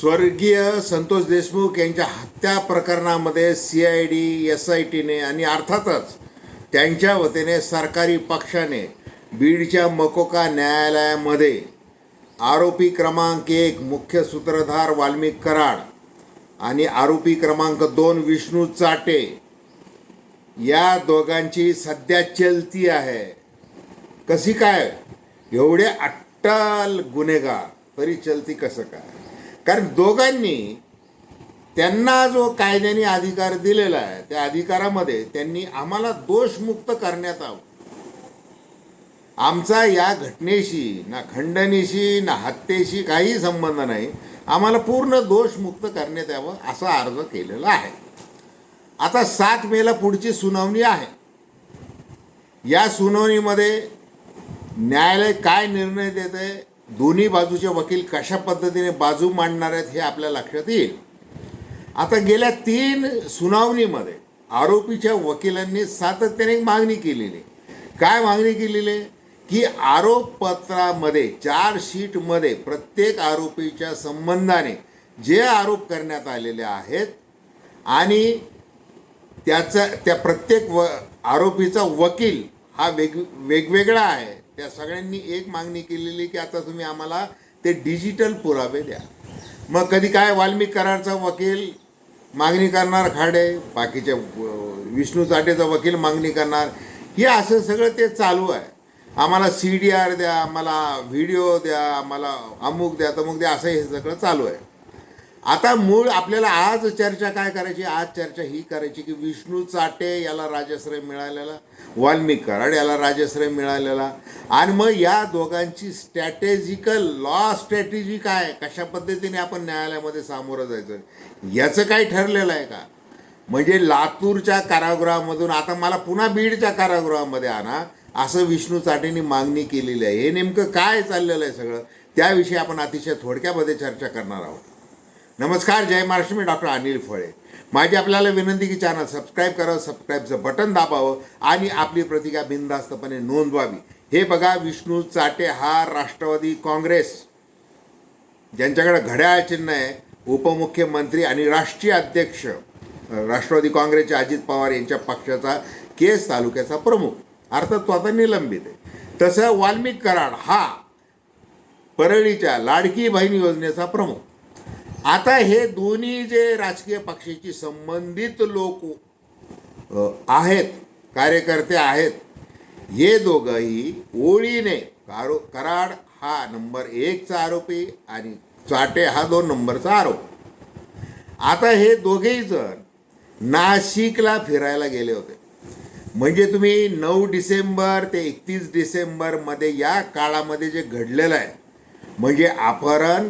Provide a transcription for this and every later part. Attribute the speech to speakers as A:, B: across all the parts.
A: स्वर्गीय संतोष देशमुख यांच्या हत्या प्रकरणामध्ये C I D S I टीने आणि अर्थातच त्यांच्या वतीने सरकारी पक्षाने बीडच्या मकोका न्यायालयामध्ये आरोपी क्रमांक एक मुख्य सूत्रधार वाल्मिक कराड आणि आरोपी क्रमांक दोन विष्णू चाटे या दोघांची सध्या चलती आहे. कशी काय? एवढे अट्टल गुन्हेगार तरी चलती कसं काय? कारण दोघांनी त्यांना जो कायद्याने अधिकार दिलेला आहे त्या अधिकारामध्ये त्यांनी आम्हाला दोषमुक्त करण्यात आव आमचा या घटनेशी ना खंडणीशी ना हत्येशी काही संबंध नाही. आम्हाला पूर्ण दोषमुक्त करण्यात यावं असा अर्ज केलेला आहे. आता सात मेला पुढची सुनावणी आहे. या सुनावणीमध्ये न्यायालय काय निर्णय देत आहे दोन्ही बाजूचे वकील कशा पद्धतीने बाजू मांडणार आहेत हे आपल्या लक्षात येईल. आता गेल्या तीन सुनावणीमध्ये आरोपीच्या वकिलांनी सातत्याने एक मागणी केलेली. आहे. काय मागणी केलेली? आहे की आरोपपत्रामध्ये चार्जशीटमध्ये प्रत्येक आरोपीच्या संबंधाने जे आरोप करण्यात आलेले आहेत आणि त्याचा त्या प्रत्येक व आरोपीचा वकील हा वेग वेगवेगळा आहे. त्या सगळ्यांनी एक मागणी केलेली की आता तुम्ही आम्हाला ते डिजिटल पुरावे द्या. मग कधी काय वाल्मिक करारचा वकील मागणी करणार खाडे बाकीच्या विष्णू चाटेचा वकील मागणी करणार. हे असं सगळं ते चालू आहे. आम्हाला सी डी आर द्या आम्हाला व्हिडिओ द्या आम्हाला अमुक द्या तमुक द्या असं हे सगळं चालू आहे. आता मूळ आपल्याला आज चर्चा काय करायची? आज चर्चा ही करायची की विष्णू चाटे याला राजश्रय मिळालेला वाल्मिक कराड याला राजश्रय मिळालेला. आणि मग या दोघांची स्ट्रॅटेजिकल लॉ स्ट्रॅटेजी काय? कशा पद्धतीने आपण न्यायालयामध्ये सामोरं जायचं? याचं काय ठरलेलं आहे का? म्हणजे लातूरच्या कारागृहामधून आता मला पुन्हा बीडच्या कारागृहामध्ये आणा असं विष्णू चाटेंनी मागणी केलेली आहे. हे नेमकं काय चाललेलं आहे सगळं? त्याविषयी आपण अतिशय थोडक्यामध्ये चर्चा करणार आहोत. नमस्कार जय महाराष्ट्र. मी डॉक्टर अनिल फळे. माझी आपल्याला विनंती की चॅनल सबस्क्राईब करावं सबस्क्राईबचं बटन दाबावं आणि आपली प्रतिका बिनधास्तपणे नोंदवावी. हे बघा विष्णू चाटे हा राष्ट्रवादी काँग्रेस. ज्यांच्याकडे घड्याळ चिन्ह आहे उपमुख्यमंत्री आणि राष्ट्रीय अध्यक्ष राष्ट्रवादी काँग्रेसचे अजित पवार यांच्या पक्षाचा केस तालुक्याचा प्रमुख. अर्थात तो आता निलंबित आहे. तसं वाल्मिक कराड हा परळीच्या लाडकी बहीण योजनेचा प्रमुख. आता हे दोन्ही जे राजकीय पक्षाशी संबंधित लोक आहेत कार्यकर्ते आहेत हे दोघंही ओळीने कारो कराड हा नंबर एकचा आरोपी आणि चाटे हा दोन नंबरचा आरोप. आता हे दोघेही जण नाशिकला फिरायला गेले होते. म्हणजे तुम्ही नऊ डिसेंबर ते एकतीस डिसेंबरमध्ये या काळामध्ये जे घडलेलं आहे म्हणजे अपहरण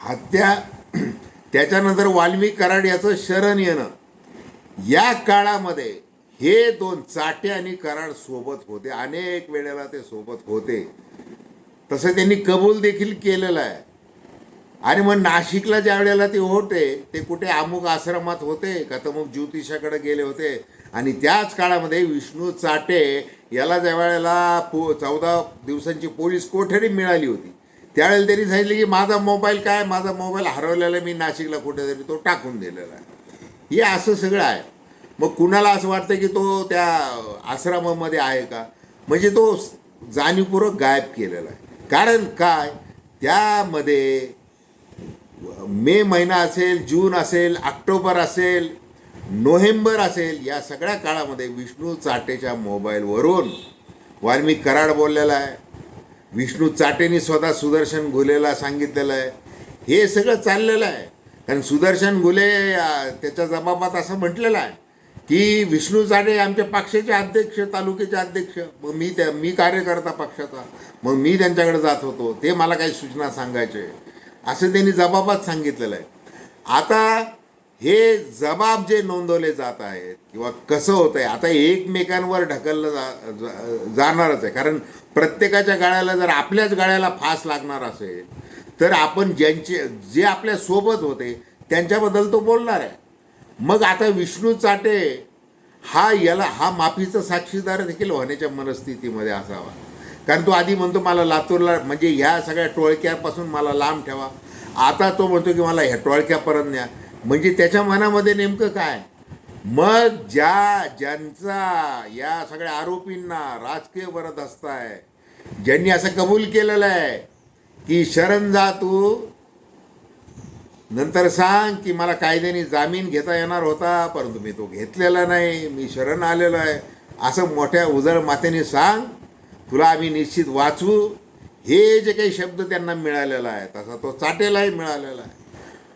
A: हत्या त्याच्यानंतर वाल्मिक कराड याचं शरण येणं. या काळामध्ये हे दोन चाटे आणि कराड सोबत होते. अनेक वेळेला ते सोबत होते. तसं त्यांनी कबूल देखील केलेलं आहे. आणि मग नाशिकला ज्या वेळेला ते होते ते कुठे अमुक आश्रमात होते का तर मग ज्योतिषाकडे गेले होते. आणि त्याच काळामध्ये विष्णू चाटे याला ज्या वेळेला पो चौदा दिवसांची पोलीस कोठडी मिळाली होती. त्यावेळेला त्यांनी सांगितलं की माझा मोबाईल काय? माझा मोबाईल हरवलेला मी नाशिकला कुठेतरी तो टाकून दिलेला आहे. हे असं सगळं आहे. मग कुणाला असं वाटतं की तो त्या आश्रमामध्ये आहे का? म्हणजे तो जाणीवपूर्वक गायब केलेला आहे. कारण काय? त्यामध्ये मे महिना असेल जून असेल ऑक्टोबर असेल नोव्हेंबर असेल या सगळ्या काळामध्ये विष्णू चाटेच्या मोबाईलवरून वाल्मिक कराड बोललेला आहे. विष्णू चाटेनी स्वतः सुदर्शन घुलेला सांगितलेलं आहे. हे सगळं चाललेलं आहे. कारण सुदर्शन घुले त्याच्या जबाबात असं म्हटलेलं आहे की विष्णू चाटे आमच्या पक्षाचे अध्यक्ष तालुक्याचे अध्यक्ष. मग मी त्या मी कार्यकर्ता पक्षाचा. मग मी त्यांच्याकडे जात होतो. ते मला काही सूचना सांगायचे. असं त्यांनी जबाबात सांगितलेलं आहे. आता हे जबाब जे नोंदवले जात आहेत किंवा कसं होतं आहे आता एकमेकांवर ढकललं जा जाणारच आहे. कारण प्रत्येकाच्या गाळ्याला जर आपल्याच गाळ्याला फास लागणार असेल तर आपण ज्यांचे जे आपल्यासोबत होते त्यांच्याबद्दल तो बोलणार आहे. मग आता विष्णू चाटे हा याला हा माफीचा साक्षीदार देखील होण्याच्या मनस्थितीमध्ये असावा. कारण तो आधी म्हणतो मला लातूरला म्हणजे ह्या सगळ्या टोळक्यापासून मला लांब ठेवा. आता तो म्हणतो की मला ह्या टोळक्यापर्यंत न्या. म्हणजे त्याच्या मनामध्ये नेमकं काय? मग ज्या ज्यांचा या सगळ्या आरोपींना राजकीय भरत आहे ज्यांनी असं कबूल केलेलं आहे की शरण जा तू नंतर सांग की मला कायद्याने जामीन घेता येणार होता परंतु मी तो घेतलेला नाही मी शरण आलेलो आहे. असं मोठ्या उजळ मातेने सांग तुला आम्ही निश्चित वाचू. हे जे काही शब्द त्यांना मिळालेला आहे तसा तो चाटेलाही मिळालेला आहे.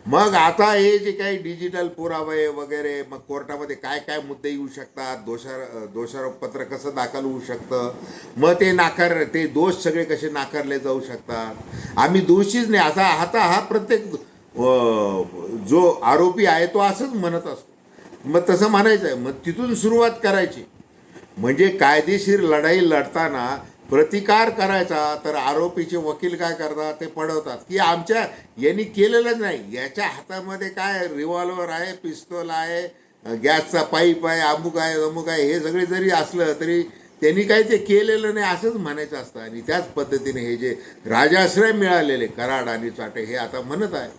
A: मग आता हे जे काही डिजिटल पुरावे वगैरे मग कोर्टामध्ये काय काय मुद्दे येऊ शकतात? दोषार दोषारोपपत्र कसं दाखल होऊ शकतं? मग ते नाकार ते दोष सगळे कसे नाकारले जाऊ शकतात? आम्ही दोषीच नाही. असा आता हा प्रत्येक जो आरोपी आहे तो असंच म्हणत असतो. मग तसं म्हणायचं आहे मग तिथून सुरुवात करायची. म्हणजे कायदेशीर लढाई लढताना प्रतिकार करायचा तर आरोपीचे वकील काय करतात ते पडवतात. की आमच्या यांनी केलेलंच नाही. याच्या हातामध्ये काय रिव्हॉल्वर आहे पिस्तोल आहे गॅसचा पाईप आहे अमुक आहे अमुक आहे. हे सगळे जरी असलं तरी त्यांनी काही ते केलेलं नाही असंच म्हणायचं असतं. आणि त्याच पद्धतीने हे जे राजाश्रय मिळालेले कराड आणि चाटे हे आता म्हणत आहे.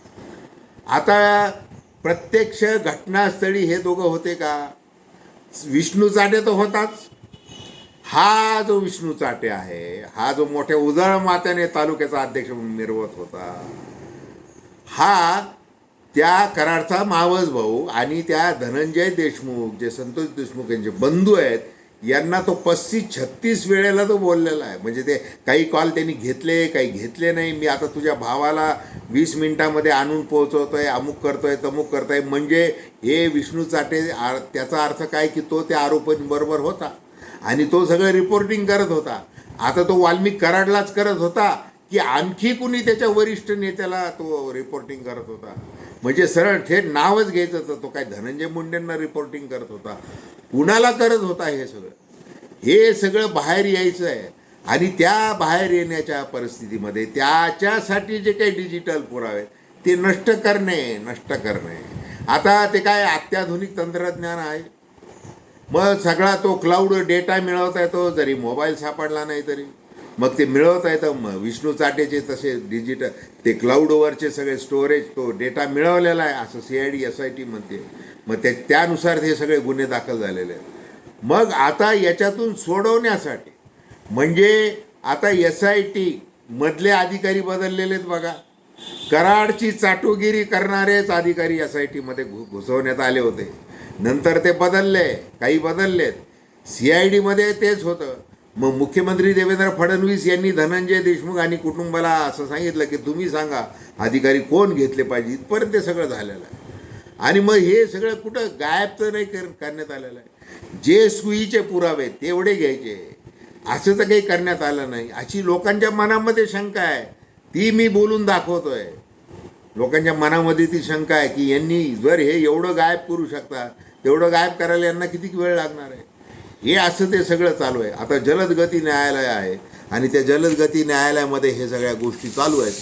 A: आता प्रत्यक्ष घटनास्थळी हे दोघं होते का? विष्णू चाटे तर होताच. हा जो विष्णू चाटे आहे हा जो मोठ्या उजळ मात्याने तालुक्याचा अध्यक्ष म्हणून निर्वत होता हा त्या कराडचा मावस भाऊ आणि त्या धनंजय देशमुख जे संतोष देशमुख यांचे बंधू आहेत यांना तो पस्तीस छत्तीस वेळेला तो बोललेला आहे. म्हणजे ते काही कॉल त्यांनी घेतले काही घेतले नाही. मी आता तुझ्या भावाला वीस मिनिटामध्ये आणून पोहोचवतोय अमुक करतोय तमुक करतोय. म्हणजे हे विष्णू चाटे आ- त्याचा अर्थ काय की तो त्या आरोपींबरोबर होता. आणि तो सगळं रिपोर्टिंग करत होता. आता तो वाल्मिक कराडलाच करत होता की आणखी कुणी त्याच्या वरिष्ठ नेत्याला तो रिपोर्टिंग करत होता. म्हणजे सरळ थेट नावच घ्यायचं तर तो काय धनंजय मुंडेंना रिपोर्टिंग करत होता. कुणाला करत होता हे सगळं? हे सगळं बाहेर यायचं आहे. आणि त्या बाहेर येण्याच्या परिस्थितीमध्ये त्याच्यासाठी जे काही डिजिटल पुरावे आहेत, ते नष्ट करणे नष्ट करणे. आता ते काय अत्याधुनिक तंत्रज्ञान आहे? मग सगळा तो क्लाउड डेटा मिळवता येतो जरी मोबाईल सापडला नाही तरी. मग ते मिळवता येतं मग विष्णू चाटेचे तसे डिजिटल ते क्लाउडवरचे सगळे स्टोरेज तो डेटा मिळवलेला आहे असं C I D S I T म्हणते. मग ते त्यानुसार हे सगळे गुन्हे दाखल झालेले आहेत. मग आता याच्यातून सोडवण्यासाठी म्हणजे आता एस आय टी मधले अधिकारी बदललेले आहेत बघा. कराडची चाटोगिरी करणारेच अधिकारी एस आय टीमध्ये घु घुसवण्यात आले होते. नंतर ते बदलले काही बदललेत. सी आय डीमध्ये तेच होतं. मग मुख्यमंत्री देवेंद्र फडणवीस यांनी धनंजय देशमुख आणि कुटुंबाला असं सांगितलं की तुम्ही सांगा अधिकारी कोण घेतले पाहिजे? इथपर्यंत ते सगळं झालेलं आहे. आणि मग हे सगळं कुठं गायब तर नाही कर करण्यात आलेलं आहे. जे सुईचे पुरावे तेवढे घ्यायचे. असं तर काही करण्यात आलं नाही. अशी लोकांच्या मनामध्ये शंका आहे. ती मी बोलून दाखवतोय. लोकांच्या मनामध्ये ती शंका आहे की यांनी जर हे एवढं गायब करू शकतात तेवढं गायब करायला यांना किती वेळ लागणार आहे? हे असं ते सगळं चालू आहे. आता जलद गती न्यायालय आहे आणि त्या जलद गती न्यायालयामध्ये हे सगळ्या गोष्टी चालू आहेत.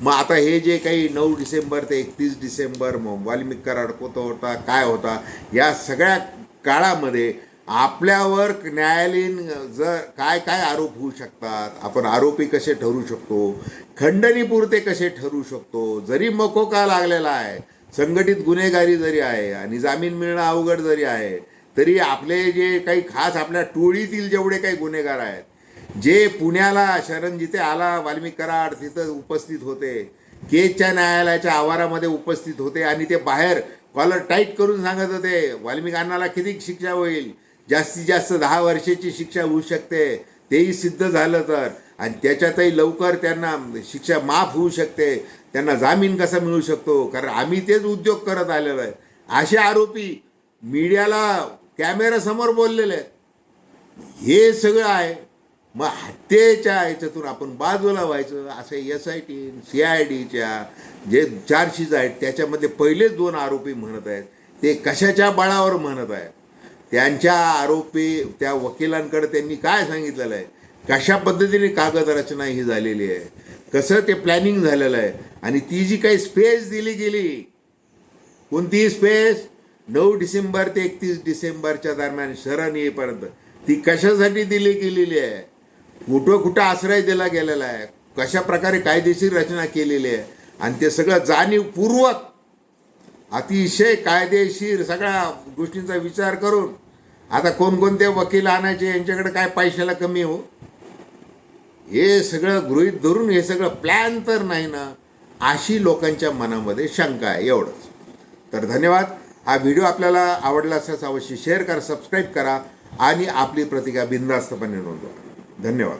A: मग आता हे जे काही नऊ डिसेंबर ते एकतीस डिसेंबर मग वाल्मिक कराड कोता होता काय होता या सगळ्या काळामध्ये आपल्यावर न्यायालयीन जर काय काय आरोप होऊ शकतात आपण आरोपी कसे ठरू शकतो खंडणीपुरते कसे ठरू शकतो जरी मकोका लागलेला आहे संघटित गुन्हेगारी जरी आहे आणि जामीन मिळणं अवघड जरी आहे तरी आपले जे काही खास आपल्या टोळीतील जेवढे काही गुन्हेगार आहेत जे पुण्याला शरण जिथे आला वाल्मिक कराड तिथं उपस्थित होते केजच्या न्यायालयाच्या आवारामध्ये उपस्थित होते आणि ते बाहेर कॉलर टाईट करून सांगत होते वाल्मिक किती शिक्षा होईल जास्तीत जास्त दहा वर्षाची शिक्षा होऊ शकते तेही सिद्ध झालं तर. आणि त्याच्यातही लवकर त्यांना शिक्षा माफ होऊ शकते. त्यांना जामीन कसा मिळू शकतो? कारण आम्ही तेच उद्योग करत आलेलो आहे. असे आरोपी मीडियाला कॅमेऱ्यासमोर बोललेले आहेत. हे सगळं आहे. मग हत्येच्या ह्याच्यातून आपण बाजूला व्हायचं. असं S I T C I डीच्या जे चार्जशीज आहेत त्याच्यामध्ये पहिलेच दोन आरोपी म्हणत आहेत. ते कशाच्या बळावर म्हणत आहेत? त्यांच्या आरोपी त्या वकिलांकडे त्यांनी काय सांगितलेलं आहे? कशा पद्धतीने कागद रचना ही झालेली आहे? कसं ते प्लॅनिंग झालेलं आहे? आणि ती जी काही स्पेस दिली गेली कोणती स्पेस नऊ डिसेंबर ते एकतीस डिसेंबरच्या दरम्यान शरण येईपर्यंत ती कशासाठी दिली गेलेली आहे? कुठं कुठं आश्रय दिला गेलेला आहे? कशा प्रकारे कायदेशीर रचना केलेली आहे? आणि ते सगळं जाणीवपूर्वक अतिशय कायदेशीर सगळ्या गोष्टींचा विचार करून आता कोणकोणते वकील आणायचे यांच्याकडे काय पैशाला कमी हो? हे सगळं गृहीत धरून हे सगळं प्लॅन तर नाही ना अशी लोकांच्या मनामध्ये शंका आहे एवढंच. तर धन्यवाद. हा व्हिडिओ आपल्याला आवडला असल्यास अवश्य शेअर करा सबस्क्राईब करा आणि आपली प्रतिका बिनधास्तपणे नोंदवा. धन्यवाद.